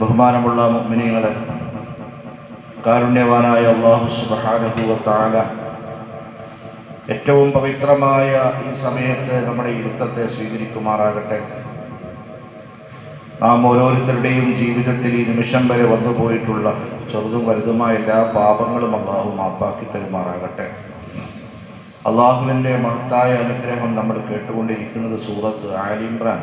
ബഹുമാനമുള്ള മുഅ്മിനീങ്ങളെ കാരുണ്യവാനായ അള്ളാഹു തആല ഏറ്റവും പവിത്രമായ ഈ സമയത്ത് നമ്മുടെ ഇരുത്തത്തെ സ്വീകരിക്കുമാറാകട്ടെ. നാം ഓരോരുത്തരുടെയും ജീവിതത്തിൽ ഈ നിമിഷം വരെ വന്നുപോയിട്ടുള്ള ചെറുതും വലുതുമായ എല്ലാ പാപങ്ങളും അള്ളാഹു മാപ്പാക്കി തരുമാറാകട്ടെ. അള്ളാഹുവിന്റെ മഹത്തായ അനുഗ്രഹം നമ്മൾ കേട്ടുകൊണ്ടിരിക്കുന്നത് സൂറത്ത് ആലിംറാൻ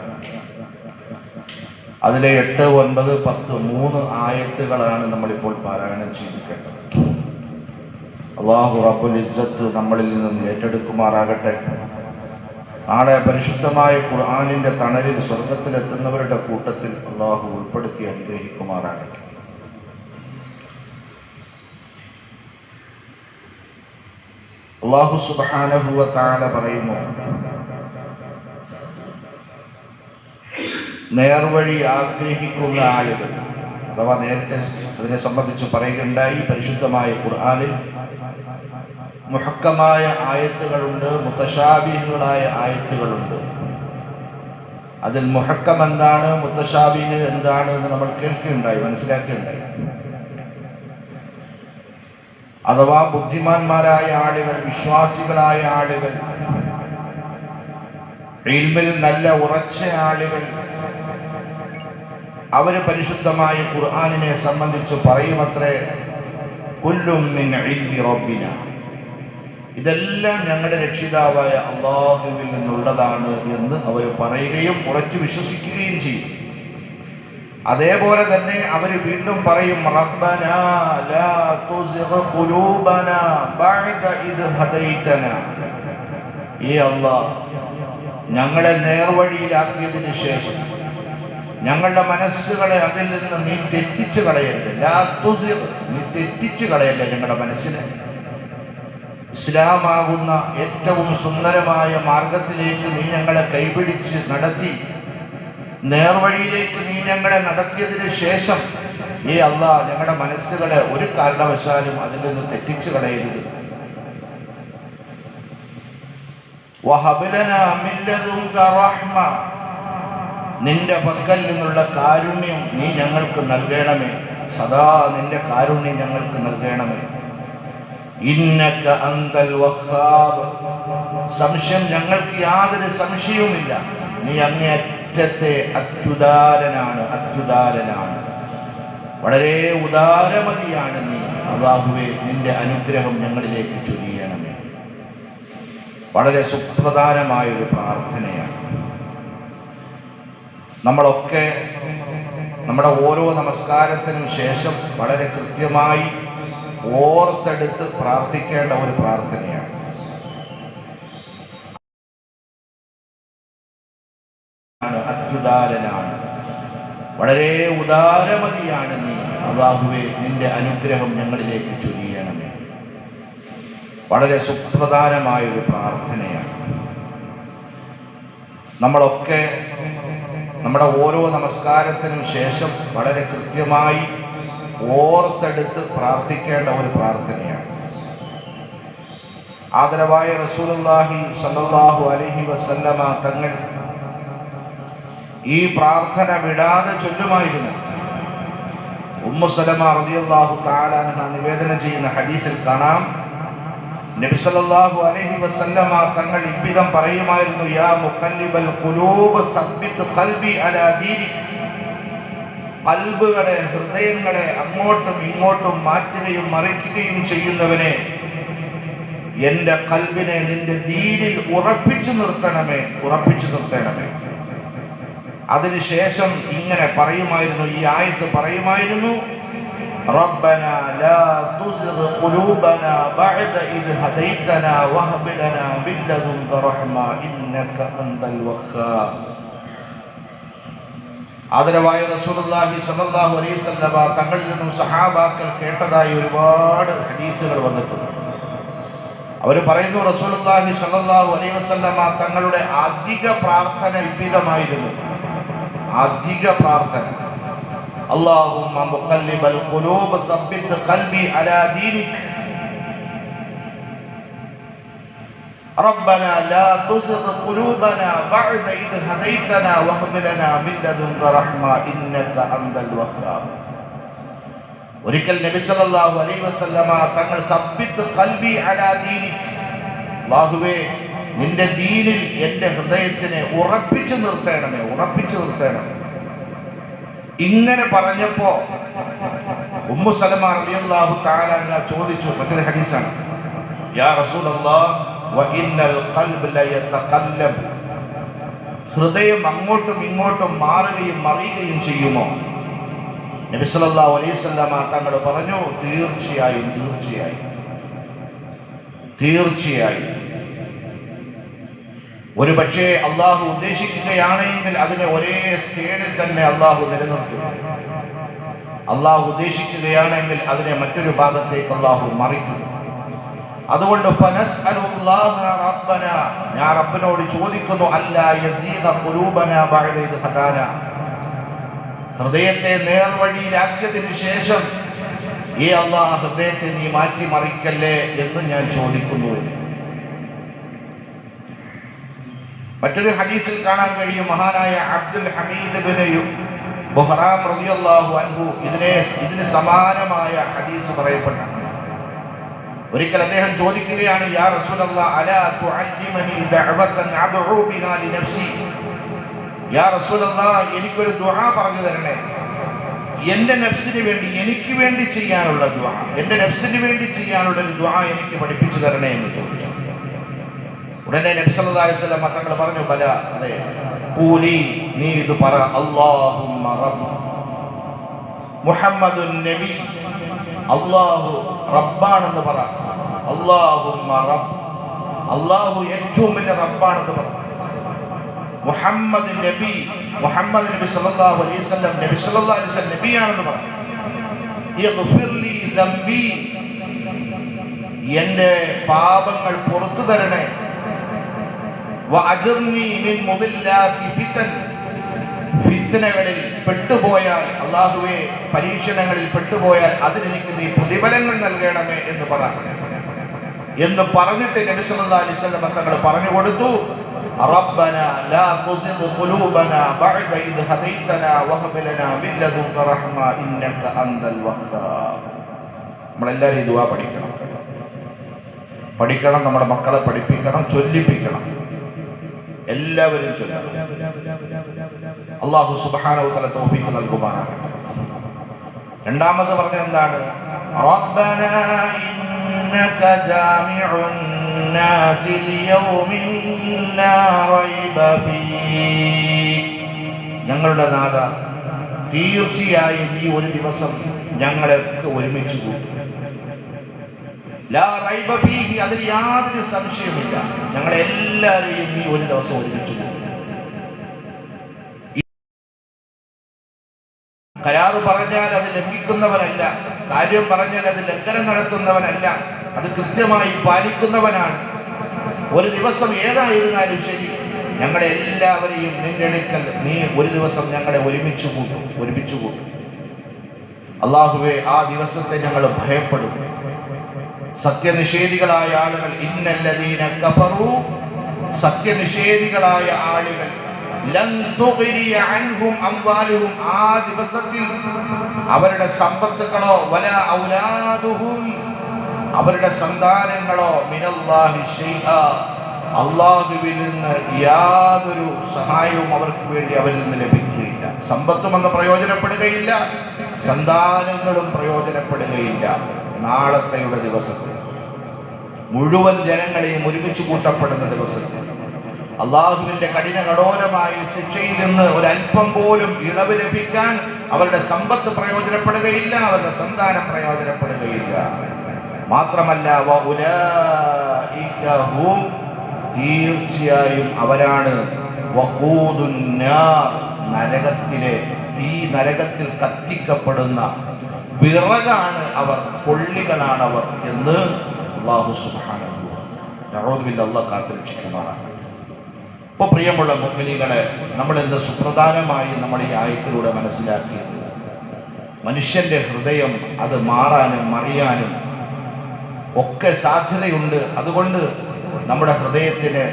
അതിലെ എട്ട് ഒൻപത് പത്ത് മൂന്ന് ആയത്തുകളാണ് നമ്മളിപ്പോൾ പാരായണം ചെയ്തിരിക്കേണ്ടത്. അള്ളാഹു റബ്ബുൽ ഇജ്ജത്ത് നമ്മളിൽ നിന്ന് ഏറ്റെടുക്കുമാറാകട്ടെ. നാളെ പരിശുദ്ധമായ ഖുർആാനിന്റെ തണലിൽ സ്വർഗത്തിലെത്തുന്നവരുടെ കൂട്ടത്തിൽ അള്ളാഹു ഉൾപ്പെടുത്തി അനുഗ്രഹിക്കുമാറാകട്ടെ. അള്ളാഹു സുബാനഹുവ താല പറയുന്നു നേർവഴി ആഗ്രഹിക്കുന്ന ആളുകൾ അഥവാ നേരത്തെ അതിനെ സംബന്ധിച്ച് പറയുകയുണ്ടായി പരിശുദ്ധമായ ഖുർആാനിൽ മുഹക്കമായ ആയത്തുകളുണ്ട് മുത്തശാബിഹുകളായ ആയത്തുകളുണ്ട്. അതിൽ മുഹക്കം എന്താണ് മുത്തശാബിഹ് എന്താണ് എന്ന് നമ്മൾ കേൾക്കുകയുണ്ടായി മനസ്സിലാക്കുകയുണ്ടായി. അഥവാ ബുദ്ധിമാന്മാരായ ആളുകൾ വിശ്വാസികളായ ആളുകൾ ഇൽമിൽ നല്ല ഉറച്ച ആളുകൾ. അവർ പരിശുദ്ധമായ ഖുർആാനിനെ സംബന്ധിച്ച് പറയുമത്രേ കൊല്ലും ഇതെല്ലാം ഞങ്ങളുടെ രക്ഷിതാവായ അള്ളാഹുവിൽ നിന്നുള്ളതാണ് എന്ന് അവർ പറയുകയും ഉറച്ചു വിശ്വസിക്കുകയും ചെയ്യും അതേപോലെ തന്നെ അവർ വീണ്ടും പറയും റബ്ബന ലാ ബഅദ ഇദ് ഈ അല്ലാഹ് ഞങ്ങളെ നേർവഴിയിലാക്കിയതിനു ശേഷം ഞങ്ങളുടെ മനസ്സുകളെ അതിൽ നിന്ന് നീ തെറ്റിച്ചു കളയരുത്. നീ തെറ്റിച്ചു കളയല്ല ഞങ്ങളുടെ മനസ്സിനെ? ഇസ്ലാമാകുന്ന ഏറ്റവും സുന്ദരമായ മാർഗത്തിലേക്ക് നീ ഞങ്ങളെ കൈപിടിച്ച് നടത്തി. നേർവഴിയിലേക്ക് നീ ഞങ്ങളെ നടത്തിയതിന് ശേഷം ഈ അള്ള ഞങ്ങളുടെ മനസ്സുകളെ ഒരു കാരണവശാലും അതിൽ നിന്ന് തെറ്റിച്ചു കളയരുത്. നിന്റെ പക്കൽ നിന്നുള്ള കാരുണ്യം നീ ഞങ്ങൾക്ക് നൽകണമേ. സദാ നിന്റെ കാരുണ്യം ഞങ്ങൾക്ക് നൽകണമേ. ഇന്നക അന്തൽ വഹാബ്. സംശയം ഞങ്ങൾക്ക് യാതൊരു സംശയവുമില്ല. നീ അങ്ങേയറ്റത്തെ അത്യുദാരനാണ് അത്യുദാരനാണ്. വളരെ ഉദാരമതിയാണ് നീ. അള്ളാഹുവെ നിന്റെ അനുഗ്രഹം ഞങ്ങളിലേക്ക് ചൊരിയണമേ വളരെ സുപ്രധാനമായ ഒരു പ്രാർത്ഥനയാണ്. നമ്മളൊക്കെ നമ്മുടെ ഓരോ നമസ്കാരത്തിനും ശേഷം വളരെ കൃത്യമായി ഓർത്തെടുത്ത് പ്രാർത്ഥിക്കേണ്ട ഒരു പ്രാർത്ഥനയാണ്. അത്യുദാരനാണ്. വളരെ ഉദാരമതിയാണ് നീ. അള്ളാഹുവെ നിന്റെ അനുഗ്രഹം ഞങ്ങളിലേക്ക് ചൊരിയണമേ. വളരെ സുപ്രധാനമായ ഒരു പ്രാർത്ഥനയാണ്. നമ്മളൊക്കെ നമ്മുടെ ഓരോ നമസ്കാരത്തിനും ശേഷം വളരെ കൃത്യമായി ഓർത്തെടുത്ത് പ്രാർത്ഥിക്കേണ്ട ഒരു പ്രാർത്ഥനയാണ്. ആദരവായ റസൂലുള്ളാഹി സല്ലല്ലാഹു അലൈഹി വസല്ലമ തങ്ങൾ ഈ പ്രാർത്ഥന വിടാതെ ചൊല്ലുമായിരുന്നു. ഉമ്മു സലമ റളിയല്ലാഹു തആല നിവേദനം ചെയ്യുന്ന ഹദീസിൽ കാണാം. നബിസല്ലാഹു അലഹി വസല്ലമ തങ്ങൾ ഇപ്പിതം പറയുമായിരുന്നു യാ മുക്കല്ലിബൽ കുലൂബ് സബ്ബിത്ത് കൽബി അലാ ദീനി കൽബുകളെ ഹൃദയങ്ങളെ അങ്ങോട്ടും ഇങ്ങോട്ടും മാറ്റുകയും മറിക്കുകയും ചെയ്യുന്നവനെ എന്റെ കൽബിനെ നിന്റെ ദീനിൽ ഉറപ്പിച്ചു നിർത്തണമേ ഉറപ്പിച്ചു നിർത്തണമേ. അതിനുശേഷം ഇങ്ങനെ പറയുമായിരുന്നു ഈ ആയത്ത് പറയുമായിരുന്നു ربنا لا تزغ قلوبنا بعد إذ هديتنا وهب لنا من لدنك رحمة إنك أنت الوهاب ആദരവായ റസൂലുള്ളാഹി സ്വല്ലല്ലാഹു അലൈഹി വസല്ലമ തങ്ങളിൽ നിന്നും സഹാബാക്കൾ കേട്ടതായി ഒരുപാട് ഹദീസുകൾ വന്നിട്ടുണ്ട് അവർ പറയുന്നു റസൂലുള്ളാഹി സ്വല്ലല്ലാഹു അലൈഹി വസല്ലമ തങ്ങളുടെ അധിക പ്രാർത്ഥന വിപരീതമായിരുന്നു അധിക പ്രാർത്ഥന اللهم مقلب القلوب ثبت قلبي على دينك ربنا لا تزغ قلوبنا بعد إذ هديتنا وهب لنا من لدنك رحمة إنك أنت الوهاب ഒരിക്കൽ നബി സല്ലല്ലാഹു അലൈഹി വസല്ലമ തങ്ങൾ തബ്ബിത്ത് ഖൽബി അലാ ദീനി അല്ലാഹുവേ നിന്റെ ദീനിൽ എൻ്റെ ഹൃദയത്തിനെ ഉറപ്പിച്ചു നിർത്തേണമേ ഉറപ്പിച്ചു നിർത്തേണമേ ഇങ്ങനെ പറഞ്ഞപ്പോ ഉമ്മു സലമ റളിയല്ലാഹു തആല അൻഹ ചോദിച്ചു? മറ്റൊരു ഹദീസാണ്. യാ റസൂലല്ലാഹ് വ ഇന്നൽ ഖൽബ് ലയതഖല്ലബ് ഹൃദയം അങ്ങോട്ടും ഇങ്ങോട്ടും മാറുകയും മറിയുകയും ചെയ്യുമോ? നബി സല്ലല്ലാഹു അലൈഹി വസല്ലമ തങ്ങൾ പറഞ്ഞു തീർച്ചയായും തീർച്ചയായും. തീർച്ചയായും. ഒരു പക്ഷേ അള്ളാഹു ഉദ്ദേശിക്കുകയാണെങ്കിൽ അതിനെ ഒരേ സ്കേലിൽ തന്നെ അള്ളാഹു നിലനിർത്തും. അള്ളാഹു ഉദ്ദേശിക്കുകയാണെങ്കിൽ അതിനെ മറ്റൊരു ഭാഗത്തേക്ക് അള്ളാഹു മറിക്കും. അതുകൊണ്ട് ഞാൻ റബ്ബിനോട് ചോദിക്കുന്നു അല്ല ഹൃദയത്തെ നേർവഴിയിലാക്കിയതിനു ശേഷം ഈ അള്ളാഹ് ഹൃദയത്തെ നീ മാറ്റി മറിക്കല്ലേ എന്ന് ഞാൻ ചോദിക്കുന്നു. മറ്റൊരു ഹദീസിൽ കാണാൻ കഴിയും. മഹാനായ അബ്ദുൽ ഹമീദ് അൻഹു ഇതിനെ ഇതിന് സമാനമായ ഹദീസ് പറയപ്പെട്ട. ഒരിക്കൽ അദ്ദേഹം ചോദിക്കുകയാണ് യാ അലാ ദഅവതൻ ബിഹാ ലിനഫ്സി? യാ എനിക്കൊരു ദുആ പറഞ്ഞു തരണേ. എന്റെ നഫ്സിന് വേണ്ടി എനിക്ക് വേണ്ടി ചെയ്യാനുള്ള ദുആ എന്റെ നഫ്സിന് വേണ്ടി ചെയ്യാനുള്ള ഒരു ദുആ എനിക്ക് പഠിപ്പിച്ചു തരണേ എന്ന് ചോദിച്ചു. ഉടനെ നബി മക്കങ്ങൾ അലൈഹി വസല്ലം തങ്ങൾ പറഞ്ഞു പല അതെ. കൂലി നീ ഇത് പറ. അള്ളാഹു റബ്ബ്. മുഹമ്മദുൻ നബി. അല്ലാഹു റബ്ബാണെന്ന് പറ. അള്ളാഹു റബ്ബ്. അള്ളാഹു ഏറ്റവും വലിയ റബ്ബാണെന്ന് പറ. മുഹമ്മദ് നബി. മുഹമ്മദ് നബി സല്ലല്ലാഹു അലൈഹി വസല്ലം നബി സല്ലല്ലാഹു അലൈഹി വസല്ലം നബിയാണെന്ന് പറ. യഗ്ഫിർ ലി ദംബി. എന്റെ പാപങ്ങൾ പുറത്തു തരണേ. ഫിത്തനകളിൽ പെട്ടുപോയാൽ അള്ളാഹുവെ പരീക്ഷണങ്ങളിൽ പെട്ടുപോയാൽ അതിനെനിക്ക് നീ പ്രതിഫലങ്ങൾ നൽകണമേ എന്ന് പറ എന്ന് പറഞ്ഞിട്ട് നബി സല്ലല്ലാഹു അലൈഹി വസല്ലം തങ്ങൾ പറഞ്ഞു കൊടുത്തു ربنا لا تزغ قلوبنا بعد إذ هديتنا وهب لنا من لدنك رحمة إنك أنت الوهاب നമ്മളെല്ലാവരും ഈ ദുആ പഠിക്കണം പഠിക്കണം നമ്മുടെ മക്കളെ പഠിപ്പിക്കണം ചൊല്ലിപ്പിക്കണം എല്ലാവരും അള്ളാഹു തൗഫീഖ് നൽകുമാറാകട്ടെ. രണ്ടാമത് പറഞ്ഞ എന്താണ്? ഞങ്ങളുടെ നാഥ തീർച്ചയായും ഈ ഒരു ദിവസം ഞങ്ങളെ ഒരുമിച്ച് കൂട്ടും. അതിൽ യാതൊരു സംശയമില്ല ഞങ്ങളെല്ലാവരെയും ഈ ഒരു ദിവസം ഒരുമിച്ചു കരാറ് പറഞ്ഞാൽ അത് ലംഘിക്കുന്നവനല്ല കാര്യം പറഞ്ഞാൽ അത് ലംഘനം നടത്തുന്നവനല്ല അത് കൃത്യമായി പാലിക്കുന്നവനാണ്. ഒരു ദിവസം ഏതായിരുന്നാലും ശരി ഞങ്ങളെ എല്ലാവരെയും നിന്റെ അടുക്കൽ നീ ഒരു ദിവസം ഞങ്ങളെ ഒരുമിച്ച് കൂട്ടും ഒരുമിച്ച് കൂട്ടും. അള്ളാഹുവെ ആ ദിവസത്തെ ഞങ്ങൾ ഭയപ്പെടും. സത്യനിഷേധികളായ ആളുകൾ ഇന്നല്ലതീന കഫറു. സത്യനിഷേധികളായ ആളുകൾ ആ ദിവസത്തിൽ അവരുടെ സമ്പത്തുകളോ വല ഔലാദുഹും അവരുടെ സന്താനങ്ങളോ മിനല്ലാഹി അള്ളാഹുവിൽ നിന്ന് യാതൊരു സഹായവും അവർക്ക് വേണ്ടി അവരിൽ നിന്ന് ലഭിക്കുകയില്ല. സമ്പത്തും അന്ന് പ്രയോജനപ്പെടുകയില്ല സന്താനങ്ങളും പ്രയോജനപ്പെടുകയില്ല. നാളത്തെയുടെ ദിവസത്തിൽ മുഴുവൻ ജനങ്ങളെയും ഒരുമിച്ച് കൂട്ടപ്പെടുന്ന ദിവസത്തിൽ അള്ളാഹുവിന്റെ കഠിന കഠോരമായ ശിക്ഷയിൽ നിന്ന് ഒരല്പം പോലും ഇളവ് ലഭിക്കാൻ അവരുടെ സമ്പത്ത് പ്രയോജനപ്പെടുകയില്ല അവരുടെ സന്താനം പ്രയോജനപ്പെടുകയില്ല. മാത്രമല്ല തീർച്ചയായും അവരാണ് നരകത്തിലെ ഈ നരകത്തിൽ കത്തിക്കപ്പെടുന്ന വിറകാണ് അവർ പൊള്ളികളാണ് അവർ എന്ന് അള്ളാഹു നഊദുബില്ല അള്ളാഹ് കാത്തുരക്ഷിക്കുമാറാണ്. ഇപ്പൊ പ്രിയമുള്ള മുഗ്മിനികളെ നമ്മൾ എന്ത് സുപ്രധാനമായി നമ്മൾ ഈ ആയത്തിലൂടെ മനസ്സിലാക്കിയത്? മനുഷ്യന്റെ ഹൃദയം അത് മാറാനും മറിയാനും ഒക്കെ സാധ്യതയുണ്ട്. അതുകൊണ്ട് നമ്മുടെ ഹൃദയത്തിനെ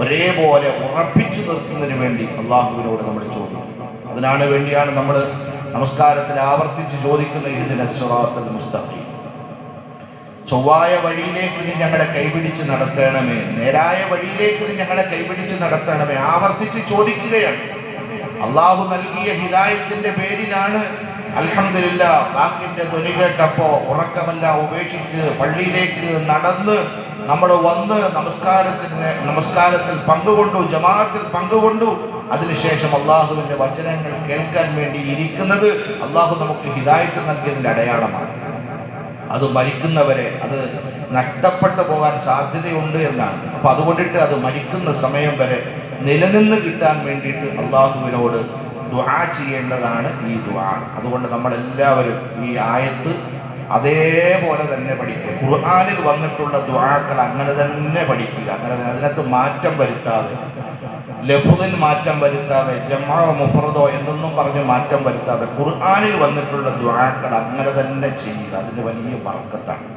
ഒരേപോലെ ഉറപ്പിച്ചു നിർത്തുന്നതിന് വേണ്ടി അള്ളാഹുവിനോട് നമ്മൾ ചോദിക്കും. അതിനാണ് വേണ്ടിയാണ് നമ്മൾ നമസ്കാരത്തിൽ ആവർത്തിച്ച് ചോദിക്കുന്ന ഇതിന് സുറാത്തൽ മുസ്തഖീം ചൊവ്വായ വഴിയിലേക്ക് നീ ഞങ്ങളെ കൈപിടിച്ച് നടത്തണമേ. നേരായ വഴിയിലേക്ക് നീ ഞങ്ങളെ കൈപിടിച്ച് നടത്തണമേ. ആവർത്തിച്ച് ചോദിക്കുകയാണ്. അള്ളാഹു നൽകിയ ഹിദായത്തിന്റെ പേരിലാണ്. അലഹമില്ല ബാക്കിന്റെ ധ്വനി കേട്ടപ്പോ ഉറക്കമെല്ലാം ഉപേക്ഷിച്ച് പള്ളിയിലേക്ക് നടന്ന് നമ്മൾ വന്ന് നമസ്കാരത്തിന് നമസ്കാരത്തിൽ പങ്കുകൊണ്ടു ജമാഅത്തിൽ പങ്കുകൊണ്ടു അതിനുശേഷം അള്ളാഹുവിന്റെ വചനങ്ങൾ കേൾക്കാൻ വേണ്ടി ഇരിക്കുന്നത് അള്ളാഹു നമുക്ക് ഹിദായത്ത് നൽകിയതിന്റെ അടയാളമാണ്. അത് മരിക്കുന്നവരെ അത് നഷ്ടപ്പെട്ടു പോകാൻ സാധ്യതയുണ്ട് എന്നാണ്. അപ്പൊ അതുകൊണ്ടിട്ട് അത് മരിക്കുന്ന സമയം വരെ നിലനിന്ന് കിട്ടാൻ വേണ്ടിയിട്ട് അള്ളാഹുവിനോട് ദുആ ചെയ്യേണ്ടതാണ് ഈ ദുആ. അതുകൊണ്ട് നമ്മളെല്ലാവരും ഈ ആയത്ത് അതേപോലെ തന്നെ പഠിക്കുക. ഖുർആനിൽ വന്നിട്ടുള്ള ദുആക്കൾ അങ്ങനെ തന്നെ പഠിക്കുക. അങ്ങനെ അതിനകത്ത് മാറ്റം വരുത്താതെ ലഫുദിൽ മാറ്റം വരുത്താതെ ജമാ മുഫറദോ എന്നൊന്നും പറഞ്ഞ് മാറ്റം വരുത്താതെ ഖുർആനിൽ വന്നിട്ടുള്ള ദുആക്കൾ അങ്ങനെ തന്നെ ചെയ്യുക. അതിന് വലിയ വർക്കത്താണ്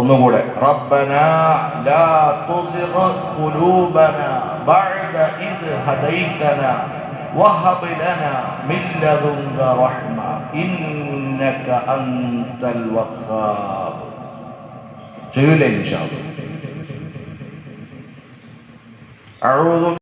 ഒന്നുകൂടെ റബ്ബന ലാ ബഅദ ഇദ് ഹദൈതന ലനാ മിൻ റഹ്മ إنك أنت الوخاب تقول إن شاء الله. أعوذ